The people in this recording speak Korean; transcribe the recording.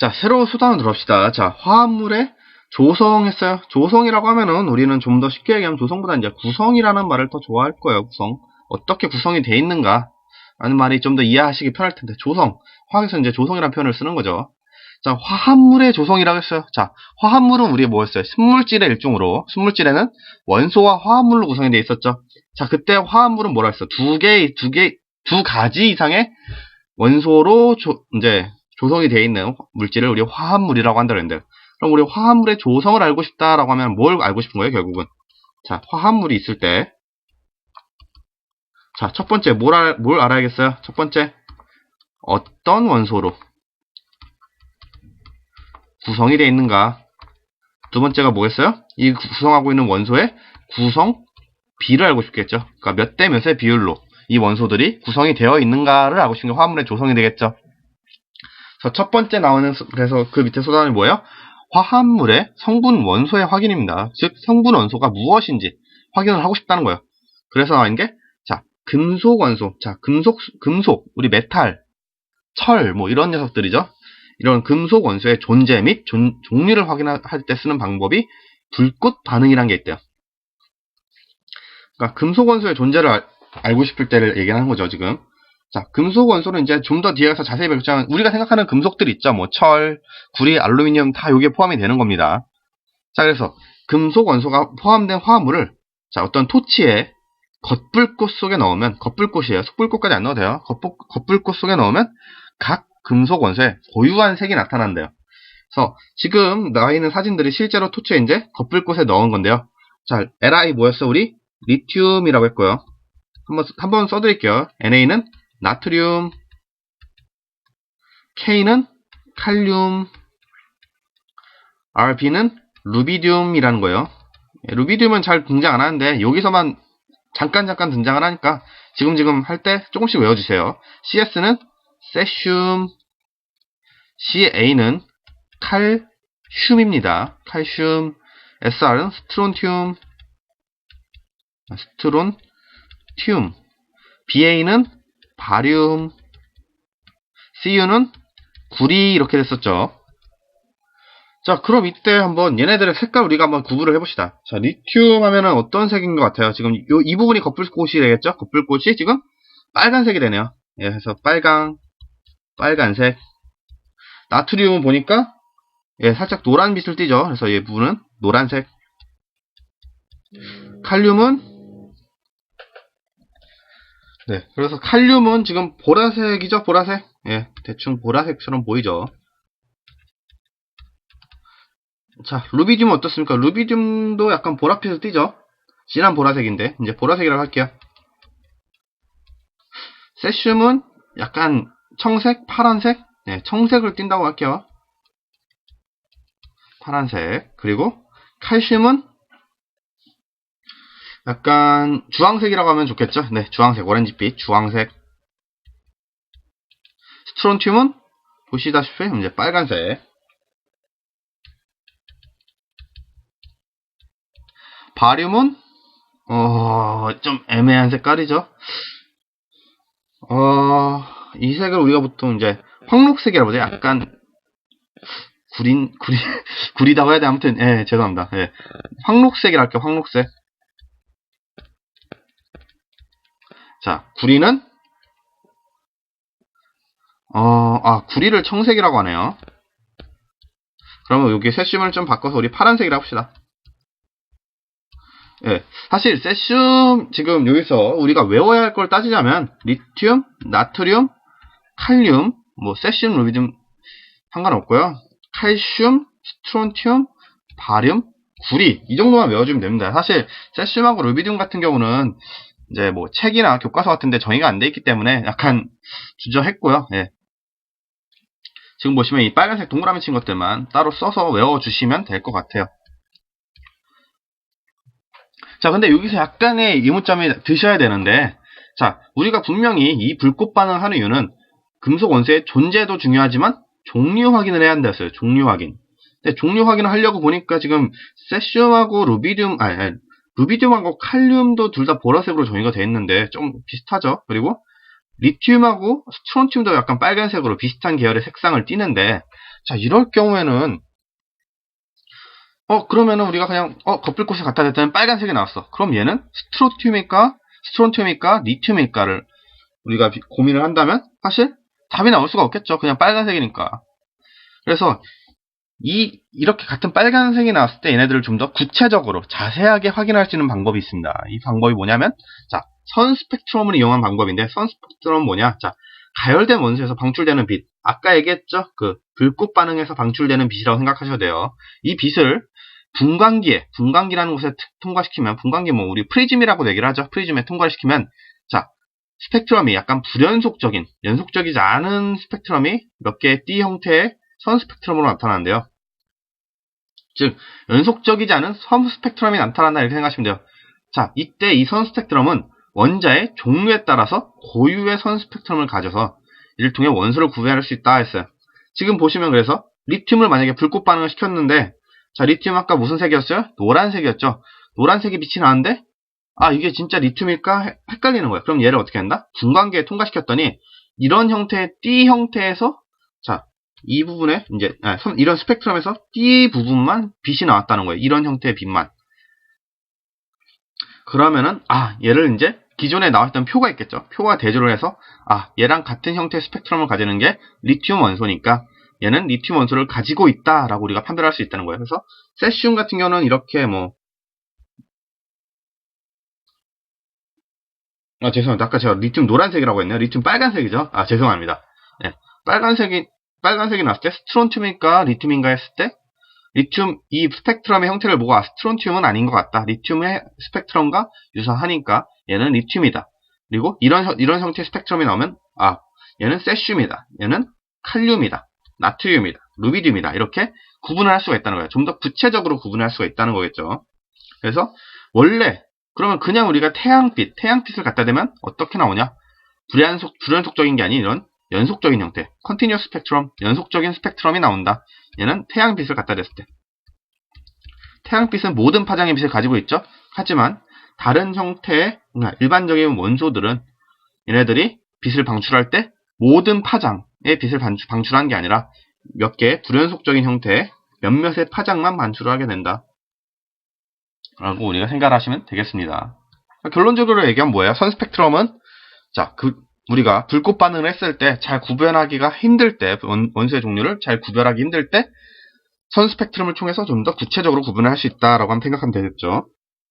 자, 새로운 수단을 들읍시다. 자, 화합물의 조성했어요. 조성이라고 하면은 우리는 좀 더 쉽게 얘기하면 조성보다 이제 구성이라는 말을 더 좋아할 거예요. 구성. 어떻게 구성이 돼 있는가? 라는 말이 좀 더 이해하시기 편할 텐데. 조성. 화학에서 이제 조성이라는 표현을 쓰는 거죠. 자, 화합물의 조성이라고 했어요. 자, 화합물은 우리 뭐였어요? 순물질의 일종으로. 순물질에는 원소와 화합물로 구성이 되어 있었죠. 자, 그때 화합물은 뭐라 했어? 두 개, 두 개, 두 가지 이상의 원소로 조, 이제 조성이 되어 있는 물질을 우리 화합물이라고 한다고 했는데 그럼 우리 화합물의 조성을 알고 싶다라고 하면 뭘 알고 싶은 거예요, 결국은? 자, 화합물이 있을 때 자, 첫 번째 뭘, 알, 뭘 알아야겠어요? 첫 번째 어떤 원소로 구성이 되어 있는가? 두 번째가 뭐겠어요? 이 구성하고 있는 원소의 구성 비를 알고 싶겠죠. 그러니까 몇 대 몇의 비율로 이 원소들이 구성이 되어 있는가를 알고 싶은 게 화합물의 조성이 되겠죠. 첫 번째 나오는 수- 그래서 그 밑에 소단이 뭐예요? 화합물의 성분 원소의 확인입니다. 즉 성분 원소가 무엇인지 확인을 하고 싶다는 거예요. 그래서 나온 게 자, 금속 원소. 자, 금속 금속 우리 메탈, 철 뭐 이런 녀석들이죠. 이런 금속 원소의 존재 및 존- 종류를 확인할 때 쓰는 방법이 불꽃 반응이라는 게 있대요. 그러니까 금속 원소의 존재를 알, 알고 싶을 때를 얘기하는 거죠, 지금. 자, 금속 원소는 이제 좀 더 뒤에 가서 자세히 배우자면 우리가 생각하는 금속들 있죠. 뭐 철, 구리, 알루미늄 다 여기에 포함이 되는 겁니다. 자, 그래서 금속 원소가 포함된 화합물을 자, 어떤 토치에 겉불꽃 속에 넣으면 겉불꽃이에요. 속불꽃까지 안 넣어도 돼요. 겉불, 겉불꽃 속에 넣으면 각 금속 원소에 고유한 색이 나타난대요. 그래서 지금 나와 있는 사진들이 실제로 토치에 이제 겉불꽃에 넣은 건데요. 자, Li 뭐였어 우리? 리튬이라고 했고요. 한번 한번 써드릴게요. Na는 나트륨, K는 칼륨, Rb는 루비듐이라는 거예요. 예, 루비듐은 잘 등장 안 하는데 여기서만 잠깐 잠깐 등장을 하니까 지금 지금 할 때 조금씩 외워주세요. CS는 세슘, CA는 칼슘입니다. 칼슘, SR은 스트론튬, 스트론튬, BA는 바륨, CU는 구리 이렇게 됐었죠. 자, 그럼 이때 한번 얘네들의 색깔 우리가 한번 구분을 해봅시다. 자, 리튬 하면은 어떤 색인 것 같아요? 지금 요, 이 부분이 겉불꽃이 되겠죠? 겉불꽃이 지금 빨간색이 되네요. 예, 그래서 빨강, 빨간색. 나트륨은 보니까 예, 살짝 노란 빛을 띠죠. 그래서 이 부분은 노란색. 칼륨은 네, 그래서 칼륨은 지금 보라색이죠, 보라색. 예, 대충 보라색처럼 보이죠. 자, 루비듐은 어떻습니까? 루비듐도 약간 보랏빛을 띠죠? 진한 보라색인데, 이제 보라색이라고 할게요. 세슘은 약간 청색, 파란색? 네, 청색을 띈다고 할게요. 파란색. 그리고 칼슘은 약간 주황색이라고 하면 좋겠죠? 네, 주황색, 오렌지빛, 주황색. 스트론튬은 보시다시피 이제 빨간색. 바륨은 어, 좀 애매한 색깔이죠. 어, 이 색을 우리가 보통 이제 황록색이라고 하죠. 약간 구린 구리 구리다고 해야 돼. 아무튼 예, 죄송합니다. 예. 황록색이라 할게요. 황록색. 자, 구리는 어, 아, 구리를 청색이라고 하네요. 그러면 여기 세슘을 좀 바꿔서 우리 파란색이라고 합시다. 예. 사실 세슘 지금 여기서 우리가 외워야 할 걸 따지자면 리튬, 나트륨, 칼륨, 뭐 세슘, 루비듐 상관없고요. 칼슘, 스트론튬, 바륨, 구리 이 정도만 외워주면 됩니다. 사실 세슘하고 루비듐 같은 경우는 이제 뭐 책이나 교과서 같은데 정의가 안 돼 있기 때문에 약간 주저했고요. 예. 지금 보시면 이 빨간색 동그라미 친 것들만 따로 써서 외워주시면 될 것 같아요. 자, 근데 여기서 약간의 의문점이 드셔야 되는데, 자, 우리가 분명히 이 불꽃 반응을 하는 이유는 금속 원소의 존재도 중요하지만 종류 확인을 해야 한다 했어요. 종류 확인. 근데 종류 확인을 하려고 보니까 지금 세슘하고 루비듐, 아니 루비듐하고 칼륨도 둘 다 보라색으로 정의가 되어 있는데 좀 비슷하죠. 그리고 리튬하고 스트론튬도 약간 빨간색으로 비슷한 계열의 색상을 띠는데 자, 이럴 경우에는 어, 그러면은 우리가 그냥 어, 거풀꽃을 갖다 댔더니 빨간색이 나왔어. 그럼 얘는 스트로튬일까? 스트론튬일까? 리튬일까를 우리가 비- 고민을 한다면 사실 답이 나올 수가 없겠죠. 그냥 빨간색이니까. 그래서 이 이렇게 같은 빨간색이 나왔을 때 얘네들을 좀 더 구체적으로 자세하게 확인할 수 있는 방법이 있습니다. 이 방법이 뭐냐면 자, 선 스펙트럼을 이용한 방법인데 선 스펙트럼은 뭐냐? 자, 가열된 원소에서 방출되는 빛. 아까 얘기했죠? 그 불꽃 반응에서 방출되는 빛이라고 생각하셔도 돼요. 이 빛을 분광기에 분광기라는 곳에 트- 통과시키면 분광기 뭐 우리 프리즘이라고 얘기를 하죠. 프리즘에 통과시키면 자, 스펙트럼이 약간 불연속적인, 연속적이지 않은 스펙트럼이 몇 개의 띠 형태의 선 스펙트럼으로 나타나는데요. 즉, 연속적이지 않은 선 스펙트럼이 나타난다 이렇게 생각하시면 돼요. 자, 이때 이 선 스펙트럼은 원자의 종류에 따라서 고유의 선 스펙트럼을 가져서 이를 통해 원소를 구별할 수 있다 했어요. 지금 보시면 그래서 리튬을 만약에 불꽃 반응을 시켰는데 자, 리튬 아까 무슨 색이었어요? 노란색이었죠. 노란색이 빛이 나는데 아, 이게 진짜 리튬일까? 해- 헷갈리는 거예요. 그럼 얘를 어떻게 한다? 분광기에 통과시켰더니 이런 형태의 띠 형태에서 자, 이 부분에 이제 아, 선- 이런 스펙트럼에서 띠 부분만 빛이 나왔다는 거예요. 이런 형태의 빛만. 그러면은 아, 얘를 이제 기존에 나왔던 표가 있겠죠. 표와 대조를 해서 아, 얘랑 같은 형태의 스펙트럼을 가지는 게 리튬 원소니까 얘는 리튬 원소를 가지고 있다라고 우리가 판별할 수 있다는 거예요. 그래서 세슘 같은 경우는 이렇게 뭐 아, 죄송합니다. 아까 제가 리튬 노란색이라고 했네요. 리튬 빨간색이죠. 아, 죄송합니다. 예. 빨간색이, 빨간색이 나왔을 때 스트론튬일까, 리튬인가 했을 때, 리튬, 이 스펙트럼의 형태를 보고, 아, 스트론튬은 아닌 것 같다. 리튬의 스펙트럼과 유사하니까, 얘는 리튬이다. 그리고 이런, 형- 이런 형태의 스펙트럼이 나오면, 아, 얘는 세슘이다. 얘는 칼륨이다. 나트륨이다. 루비듐이다. 이렇게 구분을 할 수가 있다는 거예요. 좀 더 구체적으로 구분을 할 수가 있다는 거겠죠. 그래서, 원래, 그러면 그냥 우리가 태양빛, 태양빛을 갖다 대면 어떻게 나오냐? 불연속, 불연속적인 게 아닌 이런 연속적인 형태, 컨티뉴어스 스펙트럼, 연속적인 스펙트럼이 나온다. 얘는 태양빛을 갖다 댔을 때. 태양빛은 모든 파장의 빛을 가지고 있죠. 하지만 다른 형태의 그러니까 일반적인 원소들은 얘네들이 빛을 방출할 때 모든 파장의 빛을 방출- 방출하는 게 아니라 몇 개의 불연속적인 형태의 몇몇의 파장만 반출을 하게 된다. 라고 우리가 생각하시면 되겠습니다. 결론적으로 얘기하면 뭐예요? 선 스펙트럼은 자, 그 우리가 불꽃 반응을 했을 때 잘 구별하기가 힘들 때 원, 원소의 종류를 잘 구별하기 힘들 때 선 스펙트럼을 통해서 좀 더 구체적으로 구분을 할 수 있다라고 하면 생각하면 되겠죠.